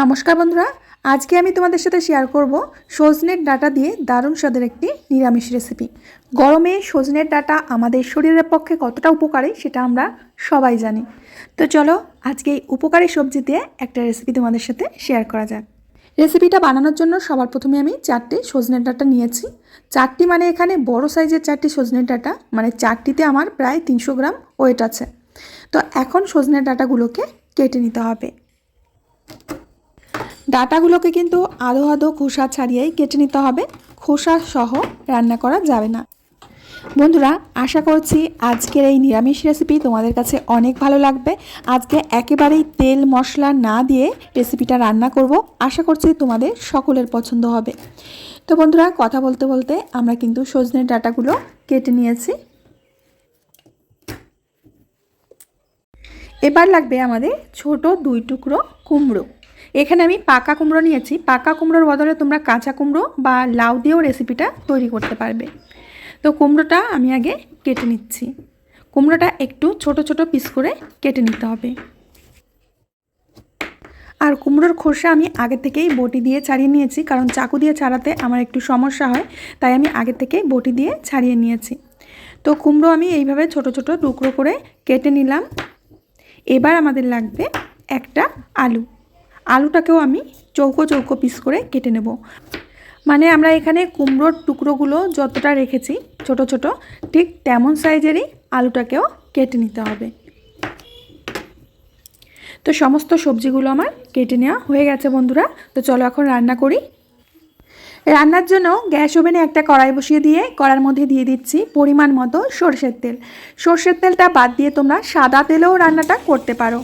নমস্কার বন্ধুরা, আজকে আমি তোমাদের সাথে শেয়ার করব সজনের ডাটা দিয়ে দারুণ স্বাদের একটি নিরামিষ রেসিপি গরমে সজনের ডাটা আমাদের শরীরের পক্ষে কতটা উপকারী সেটা আমরা সবাই জানি। তো চলো, আজকে এই উপকারী সবজি দিয়ে একটা রেসিপি তোমাদের সাথে শেয়ার করা যাক। রেসিপিটা বানানোর জন্য সবার প্রথমে আমি চারটি সজনের ডাটা নিয়েছি। চারটি মানে এখানে বড় সাইজের চারটি সজনের ডাটা মানে চারটিতে আমার প্রায় তিনশো গ্রাম ওয়েট আছে। তো এখন সজনের ডাটাগুলোকে কেটে নিতে হবে। ডাটাগুলোকে কিন্তু আধো আধো খোসা ছাড়িয়েই কেটে নিতে হবে। খোসা সহ রান্না করা যাবে না। বন্ধুরা, আশা করছি আজকের এই নিরামিষ রেসিপি তোমাদের কাছে অনেক ভালো লাগবে। আজকে একেবারেই তেল মশলা না দিয়ে রেসিপিটা রান্না করব। আশা করছি তোমাদের সকলের পছন্দ হবে। তো বন্ধুরা, কথা বলতে বলতে আমরা কিন্তু সজনের ডাটাগুলো কেটে নিয়েছি। এবার লাগবে আমাদের ছোট দুই টুকরো কুমড়ো। এখানে আমি পাকা কুমড়ো নিয়েছি। পাকা কুমড়োর বদলে তোমরা কাঁচা কুমড়ো বা লাউ দিয়েও রেসিপিটা তৈরি করতে পারবে। তো কুমড়োটা আমি আগে কেটে নিচ্ছি। কুমড়োটা একটু ছোট ছোট পিস করে কেটে নিতে হবে। আর কুমড়োর খোসা আমি আগে থেকেই বটি দিয়ে ছাড়িয়ে নিয়েছি, কারণ চাকু দিয়ে ছাড়াতে আমার একটু সমস্যা হয়, তাই আমি আগে থেকেই বটি দিয়ে ছাড়িয়ে নিয়েছি। তো কুমড়ো আমি এইভাবে ছোট ছোট টুকরো করে কেটে নিলাম। এবার আমাদের লাগবে একটা আলু। আলুটাকেও আমি চৌকো চৌকো পিস করে কেটে নেব। মানে আমরা এখানে কুমড়োর টুকরোগুলো যতটা রেখেছি, ছোট ছোট, ঠিক তেমন সাইজেরই আলুটাকেও কেটে নিতে হবে। তো সমস্ত সবজিগুলো আমার কেটে নেওয়া হয়ে গেছে বন্ধুরা। তো চলো এখন রান্না করি। রান্নার জন্য গ্যাস ওভেনে একটা কড়াই বসিয়ে দিয়ে কড়ার মধ্যে দিয়ে দিচ্ছি পরিমাণ মতো সর্ষের তেল। সর্ষের তেলটা বাদ দিয়ে তোমরা সাদা তেলেও রান্নাটা করতে পারো।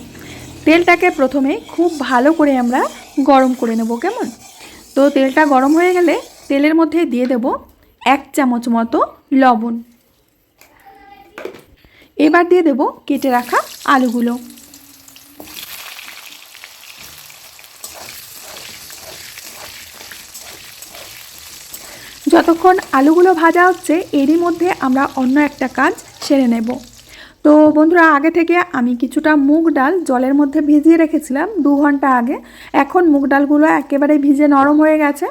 তেলটাকে প্রথমে খুব ভালো করে আমরা গরম করে নেব, কেমন? তো তেলটা গরম হয়ে গেলে তেলের মধ্যে দিয়ে দেব এক চামচ মতো লবণ। এবার দিয়ে দেব কেটে রাখা আলুগুলো। যতক্ষণ আলুগুলো ভাজা হচ্ছে, এরই মধ্যে আমরা অন্য একটা কাজ সেরে নেব। তো বন্ধুরা, আগে থেকে আমি কিছুটা মুগ ডাল জলের মধ্যে ভিজিয়ে রেখেছিলাম দু ঘণ্টা আগে। এখন মুগ ডালগুলো একেবারে ভিজে নরম হয়ে গেছে।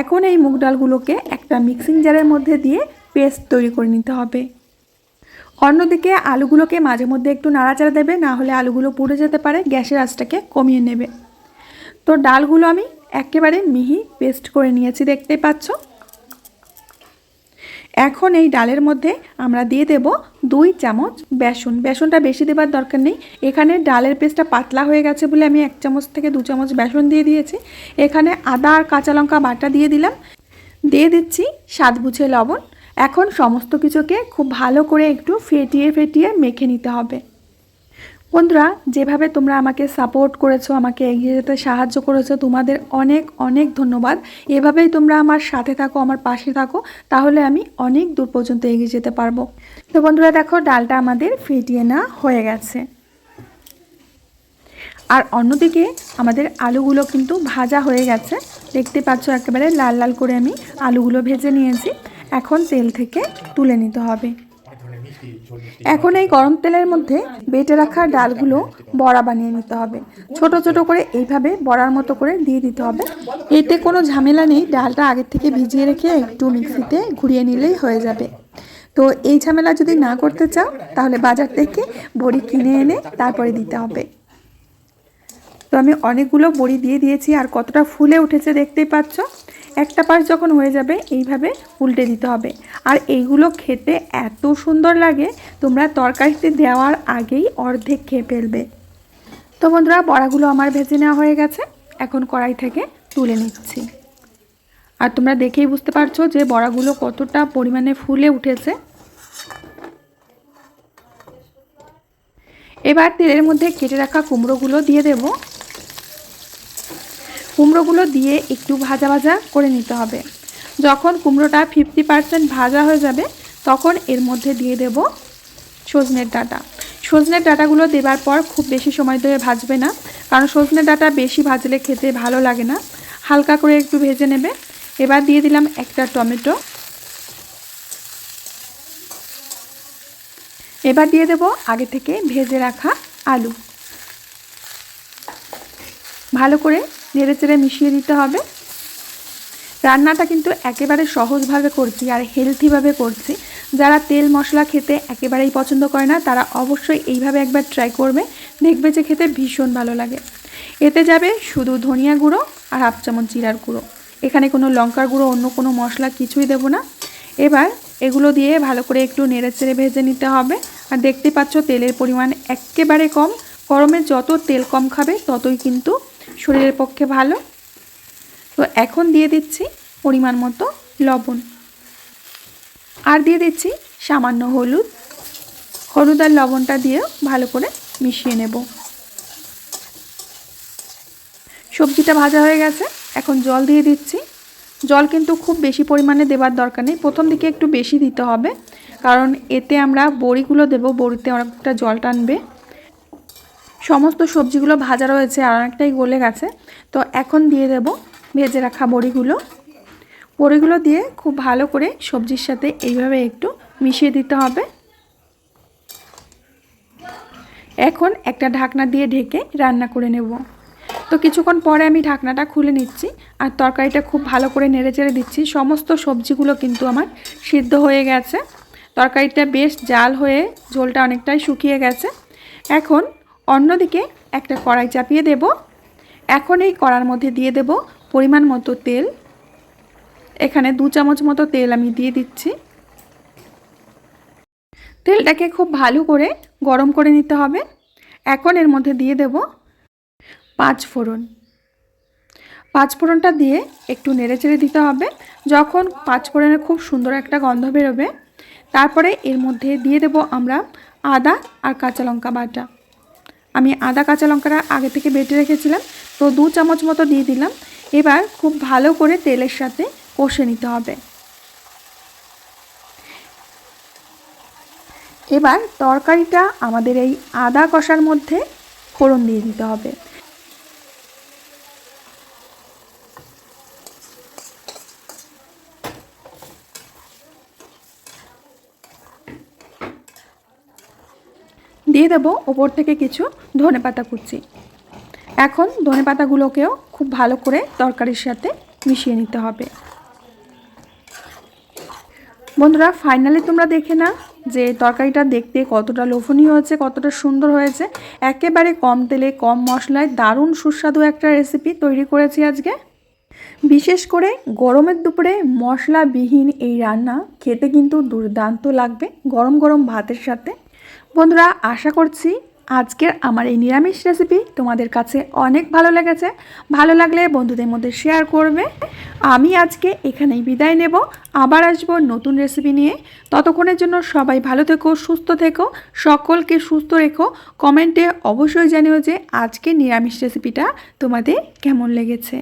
এখন এই মুগ ডালগুলোকে একটা মিক্সিং জারের মধ্যে দিয়ে পেস্ট তৈরি করে নিতে হবে। অন্যদিকে আলুগুলোকে মাঝে মধ্যে একটু নাড়াচাড়া দেবে, না হলে আলুগুলো পুড়ে যেতে পারে, গ্যাসের আঁচটাকে কমিয়ে নেবে। তো ডালগুলো আমি একেবারে মিহি পেস্ট করে নিয়েছি, দেখতেই পাচ্ছ। এখন এই ডালের মধ্যে আমরা দিয়ে দেব দুই চামচ বেসন। বেসনটা বেশি দেবার দরকার নেই। এখানে ডালের পেস্টটা পাতলা হয়ে গেছে বলে আমি এক চামচ থেকে দু চামচ বেসন দিয়ে দিয়েছি। এখানে আদা আর কাঁচা লঙ্কা বাটা দিয়ে দিলাম। দিয়ে দিচ্ছি স্বাদ বুঝে লবণ। এখন সমস্ত কিছুকে খুব ভালো করে একটু ফেটিয়ে ফেটিয়ে মেখে নিতে হবে। বন্ধুরা, যেভাবে তোমরা আমাকে সাপোর্ট করেছ, আমাকে এগিয়ে যেতে সাহায্য করেছ, তোমাদের অনেক অনেক ধন্যবাদ। এভাবেই তোমরা আমার সাথে থাকো, আমার পাশে থাকো, তাহলে আমি অনেক দূর পর্যন্ত এগিয়ে যেতে পারব। তো বন্ধুরা, দেখো, ডালটা আমাদের ফেটিয়ে না হয়ে গেছে। আর অন্যদিকে আমাদের আলুগুলো কিন্তু ভাজা হয়ে গেছে। দেখতে পাচ্ছ, একেবারে লাল লাল করে আমি আলুগুলো ভেজে নিয়েছি। এখন তেল থেকে তুলে নিতে হবে। এখন এই গরম তেলের মধ্যে বেটে রাখা ডালগুলো বড়া বানিয়ে নিতে হবে। ছোট ছোট করে এইভাবে বড়ার মতো করে দিয়ে দিতে হবে। এতে কোনো ঝামেলা নেই। ডালটা আগের থেকে ভিজিয়ে রেখে একটু মিক্সিতে ঘুরিয়ে নিলেই হয়ে যাবে। তো এই ঝামেলা যদি না করতে চাও তাহলে বাজার থেকে বড়ি কিনে এনে তারপরে দিতে হবে। তো আমি অনেকগুলো বড়ি দিয়ে দিয়েছি আর কতটা ফুলে উঠেছে দেখতেই পাচ্ছ? একটা পাশ যখন হয়ে যাবে, এইভাবে উল্টে দিতে হবে। আর এইগুলো খেতে এত সুন্দর লাগে, তোমরা তরকারিতে দেওয়ার আগেই অর্ধেক খেয়ে ফেলবে। তো বন্ধুরা, বড়াগুলো আমার ভেজে নেওয়া হয়ে গেছে। এখন কড়াই থেকে তুলে নিচ্ছি। আর তোমরা দেখেই বুঝতে পারছ যে বড়াগুলো কতটা পরিমাণে ফুলে উঠেছে। এবার তেলের মধ্যে কেটে রাখা কুমড়োগুলো দিয়ে দেবো। কুমড়োগুলো দিয়ে একটু ভাজা ভাজা করে নিতে হবে। যখন কুমড়োটা ফিফটি পারসেন্ট ভাজা হয়ে যাবে, তখন এর মধ্যে দিয়ে দেব সজনের ডাটা। সজনের ডাটাগুলো দেবার পর খুব বেশি সময় ধরে ভাজবে না, কারণ সজনের ডাটা বেশি ভাজলে খেতে ভালো লাগে না। হালকা করে একটু ভেজে নেবে। এবার দিয়ে দিলাম একটা টমেটো। এবার দিয়ে দেব আগে থেকে ভেজে রাখা আলু। ভালো করে নেড়ে চেড়ে মিশিয়ে দিতে হবে। রান্নাটা কিন্তু একেবারে সহজভাবে করছি আর হেলথিভাবে করছি। যারা তেল মশলা খেতে একেবারেই পছন্দ করে না, তারা অবশ্যই এইভাবে একবার ট্রাই করবে। দেখবে যে খেতে ভীষণ ভালো লাগে। এতে যাবে শুধু ধনিয়া গুঁড়ো আর হাফ চামচ জিরার গুঁড়ো। এখানে কোনো লঙ্কার গুঁড়ো, অন্য কোনো মশলা কিছুই দেবো না। এবার এগুলো দিয়ে ভালো করে একটু নেড়ে চেড়ে ভেজে নিতে হবে। আর দেখতে পাচ্ছ তেলের পরিমাণ একেবারে কম। গরমে যত তেল কম খাবে, ততই কিন্তু শরীরের পক্ষে ভালো। তো এখন দিয়ে দিচ্ছি পরিমাণ মতো লবণ। আর দিয়ে দিচ্ছি সামান্য হলুদ। হলুদ আর লবণটা দিয়েও ভালো করে মিশিয়ে নেব। সবজিটা ভাজা হয়ে গেছে। এখন জল দিয়ে দিচ্ছি। জল কিন্তু খুব বেশি পরিমাণে দেবার দরকার নেই। প্রথম দিকে একটু বেশি দিতে হবে। কারণ এতে আমরা বড়িগুলো দেব। বড়িতে অনেকটা জল টানবে। সমস্ত সবজিগুলো ভাজা রয়েছে আর অনেকটাই গলে গেছে। তো এখন দিয়ে দেব ভেজে রাখা বড়িগুলো। বড়িগুলো দিয়ে খুব ভালো করে সবজির সাথে এইভাবে একটু মিশিয়ে দিতে হবে। এখন একটা ঢাকনা দিয়ে ঢেকে রান্না করে নেব। তো কিছুক্ষণ পরে আমি ঢাকনাটা খুলে নিচ্ছি আর তরকারিটা খুব ভালো করে নেড়ে চেড়ে দিচ্ছি। সমস্ত সবজিগুলো কিন্তু আমার সিদ্ধ হয়ে গেছে। তরকারিটা বেশ জাল হয়ে ঝোলটা অনেকটাই শুকিয়ে গেছে। এখন অন্যদিকে একটা কড়াই চাপিয়ে দেব। এখন এই কড়ার মধ্যে দিয়ে দেব পরিমাণ মতো তেল। এখানে দু চামচ মতো তেল আমি দিয়ে দিচ্ছি। তেলটাকে খুব ভালো করে গরম করে নিতে হবে। এখন এর মধ্যে দিয়ে দেব পাঁচ ফোড়ন। পাঁচ ফোড়নটা দিয়ে একটু নেড়ে চেড়ে দিতে হবে। যখন পাঁচ ফোড়নের খুব সুন্দর একটা গন্ধ বেরোবে, তারপরে এর মধ্যে দিয়ে দেব আমরা আদা আর কাঁচা লঙ্কা বাটা। আমি আদা, কাঁচা লঙ্কাটা আগে থেকে বেটে রেখেছিলাম, তো দু চামচ মতো দিয়ে দিলাম। এবার খুব ভালো করে তেলের সাথে কষে নিতে হবে। এবার তরকারিটা আমাদের এই আদা কষার মধ্যে ফোড়ন দিয়ে দিতে হবে। দিয়ে দেবো ওপর থেকে কিছু ধনে পাতা কুচি। এখন ধনে পাতাগুলোকেও খুব ভালো করে তরকারির সাথে মিশিয়ে নিতে হবে। বন্ধুরা ফাইনালি তোমরা দেখে না যে তরকারিটা দেখতে কতটা লোভনীয় হয়েছে, কতটা সুন্দর হয়েছে। একেবারে কম তেলে, কম মশলায় দারুণ সুস্বাদু একটা রেসিপি তৈরি করেছি আজকে। বিশেষ করে গরমের দুপুরে মশলাবিহীন এই রান্না খেতে কিন্তু দুর্দান্ত লাগবে। গরম গরম ভাতের সাথে বন্ধুরা, আশা করছি আজকের আমার এই নিরামিষ রেসিপি তোমাদের কাছে অনেক ভালো লেগেছে। ভালো লাগলে বন্ধুদের মধ্যে শেয়ার করবে। আমি আজকে এখানেই বিদায় নেব। আবার আসব নতুন রেসিপি নিয়ে। ততক্ষণের জন্য সবাই ভালো থেকো, সুস্থ থেকো, সকলকে সুস্থ রেখো। কমেন্টে অবশ্যই জানিও যে আজকে নিরামিষ রেসিপিটা তোমাদের কেমন লেগেছে।